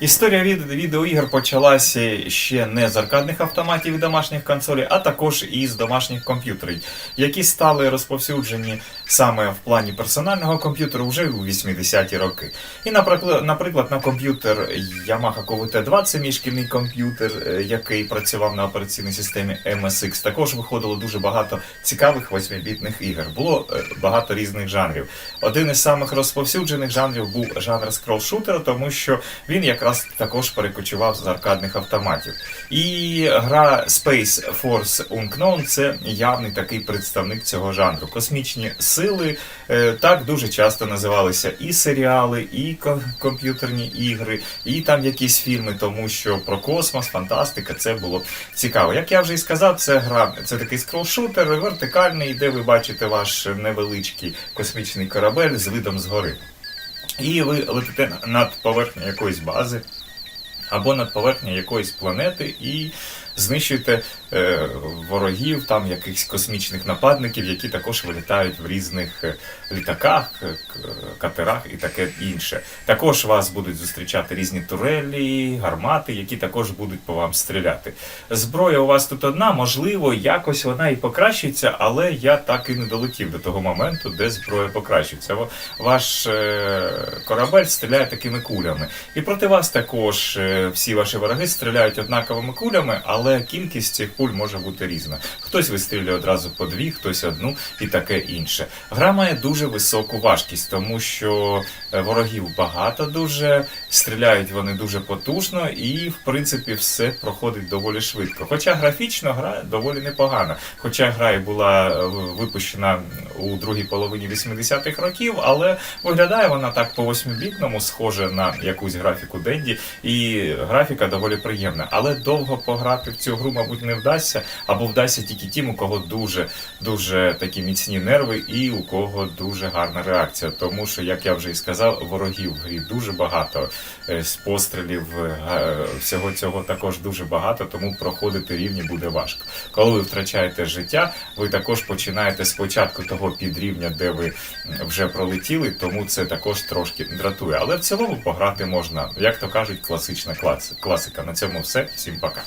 Історія від відеоігр почалася ще не з аркадних автоматів і домашніх консолей, а також із домашніх комп'ютерів, які стали розповсюджені саме в плані персонального комп'ютера вже у 80-ті роки. І, наприклад, на комп'ютер Yamaha QVT-2, це мій шкільний комп'ютер, е, який працював на операційній системі MSX, також виходило дуже багато цікавих 8-бітних ігор. Було е, багато різних жанрів. Один із самих розповсюджених жанрів був жанр скролл-шутера, тому що він якраз також перекочував з аркадних автоматів. І гра Space Force Unknown це явний такий представник цього жанру. Космічні сили е, так дуже часто називалися і серіали, і комп'ютерні ігри, і там якісь фільми, тому що про космос, фантастика це було цікаво. Як я вже і сказав, це гра, це такий скролл-шутер, вертикальний, де ви бачите ваш невеличкий космічний корабель з видом згори. І ви летите над поверхнею якоїсь бази або над поверхнею якоїсь планети і знищуєте е, ворогів, там якихось космічних нападників, які також вилітають в різних е, літаках, катерах і таке інше. Також вас будуть зустрічати різні турелі, гармати, які також будуть по вам стріляти. Зброя у вас тут одна, можливо, якось вона і покращиться, але я так і не долетів до того моменту, де зброя покращиться. Ваш е, корабель стріляє такими кулями. І проти вас також всі ваші вороги стріляють однаковими кулями, але кількість цих куль може бути різна. Хтось вистрілює одразу по дві, хтось одну і таке інше. Гра має дуже високу важкість, тому що е, ворогів багато дуже, стріляють вони дуже потужно, і в принципі все проходить доволі швидко. Хоча графічно гра доволі непогана. Хоча гра і була е, випущена у другій половині 80-х років, але виглядає вона так по восьмибітному, схоже на якусь графіку Денді, і графіка доволі приємна. Але довго пограти цю гру, мабуть, не вдасться, або вдасться тільки тим, у кого дуже дуже такі міцні нерви, і у кого дуже гарна реакція. Тому що, як я вже і сказав, ворогів в грі дуже багато е, з пострілів, е, всього цього також дуже багато, тому проходити рівні буде важко. Коли ви втрачаєте життя, ви також починаєте спочатку того підрівня, де ви вже пролетіли, тому це також трошки дратує. Але в цілому пограти можна, як то кажуть, класична класика. На цьому все. Всім пока.